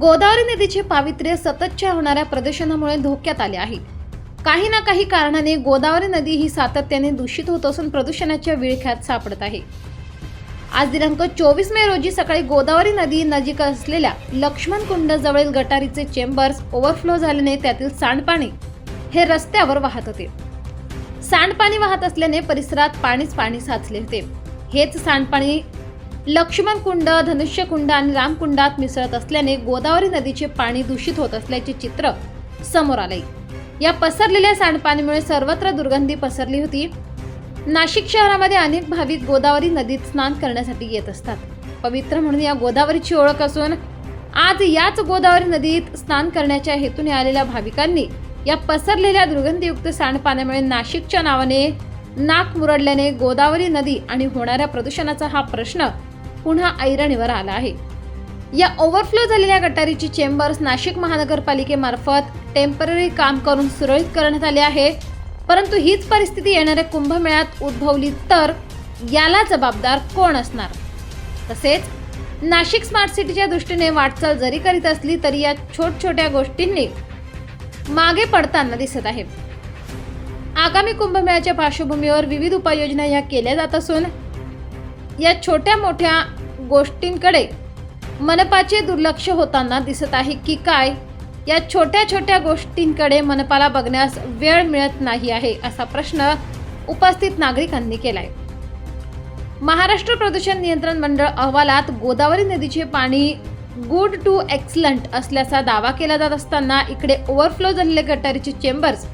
गोदावरी नदीचे पावित्र्य सततच्या होणाऱ्या प्रदूषणामुळे धोक्यात आले आहे. काही ना काही कारणाने गोदावरी नदी ही सातत्याने दूषित होत असून प्रदूषणाच्या विळख्यात सापडत आहे. आज दिनांक चोवीस मे रोजी सकाळी गोदावरी नदी नजीक असलेल्या लक्ष्मण कुंडजवळील गटारीचे चेंबर्स ओव्हरफ्लो झाल्याने त्यातील सांडपाणी हे रस्त्यावर वाहत होते. सांडपाणी वाहत असल्याने परिसरात पाणीच पाणी साचले होते. हेच सांडपाणी लक्ष्मण कुंड धनुष्य कुंड आणि रामकुंडात मिसळत असल्याने गोदावरी नदीचे पाणी दूषित होत असल्याचे चित्र समोर आले. या पसरलेल्या सांडपाणीमुळे सर्वत्र दुर्गंधी पसरली होती. नाशिक शहरामध्ये अनेक भाविक गोदावरी नदीत स्नान करण्यासाठी येत असतात. पवित्र म्हणून या गोदावरीची ओळख असून आज याच गोदावरी नदीत स्नान करण्याच्या हेतूने आलेल्या भाविकांनी या पसरलेल्या दुर्गंधीयुक्त सांडपाण्यामुळे नाशिकच्या नावाने नाक मुरडल्याने गोदावरी नदी आणि होणाऱ्या प्रदूषणाचा हा प्रश्न पुन्हा ऐरणीवर आला आहे. या ओव्हरफ्लो झालेल्या गटारीची चेंबर्स नाशिक महानगरपालिकेमार्फत टेंपररी काम करून सुरळीत करण्यात आले आहे. परंतु हीच परिस्थिती येणाऱ्या कुंभमेळ्यात उद्भवली तर याला जबाबदार कोण असणार? तसेच नाशिक स्मार्ट सिटीच्या दृष्टीने वाटचाल जरी करीत असली तरी या छोट छोट्या गोष्टींनी मागे पडताना दिसत आहे. आगामी कुंभमेळ्याच्या पार्श्वभूमीवर विविध उपाययोजना या केल्या जात असून या छोट्या मोठ्या गोष्टींकडे मनपाचे दुर्लक्ष होताना दिसत आहे की काय? या छोट्या छोट्या गोष्टींकडे मनपाला बघण्यास वेळ मिळत नाही आहे असा प्रश्न उपस्थित नागरिकांनी केलाय. महाराष्ट्र प्रदूषण नियंत्रण मंडळ अहवालात गोदावरी नदीचे पाणी गुड टू एक्सलंट असल्याचा दावा केला जात असताना इकडे ओव्हरफ्लो झालेले गटारीचे चेंबर्स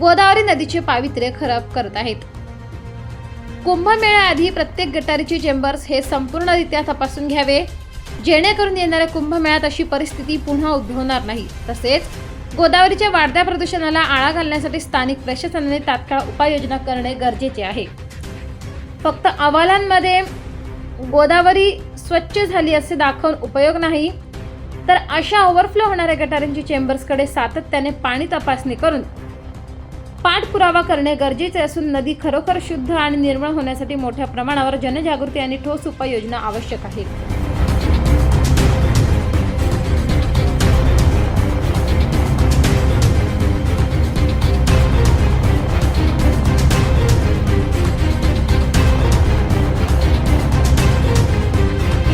गोदावरी नदीचे पावित्र्य खराब करत आहेत. कुंभमेळ्याआधी प्रत्येक गटारीचे चेंबर्स हे संपूर्णरित्या तपासून घ्यावे. जेणेकरून येणाऱ्या कुंभमेळ्यात अशी परिस्थिती पुन्हा उद्भवणार नाही. तसेच गोदावरीच्या वाढत्या प्रदूषणाला आळा घालण्यासाठी स्थानिक प्रशासनाने तात्काळ उपाययोजना करणे गरजेचे आहे. फक्त अहवालांमध्ये गोदावरी स्वच्छ झाली असे दाखवून उपयोग नाही तर अशा ओव्हरफ्लो होणाऱ्या गटारींची चेंबर्सकडे सातत्याने पाणी तपासणी करून पाठपुरावा करणे गरजेचे असून नदी खरोखर शुद्ध आणि निर्मळ होण्यासाठी मोठ्या प्रमाणावर जनजागृती आणि ठोस उपाययोजना आवश्यक आहे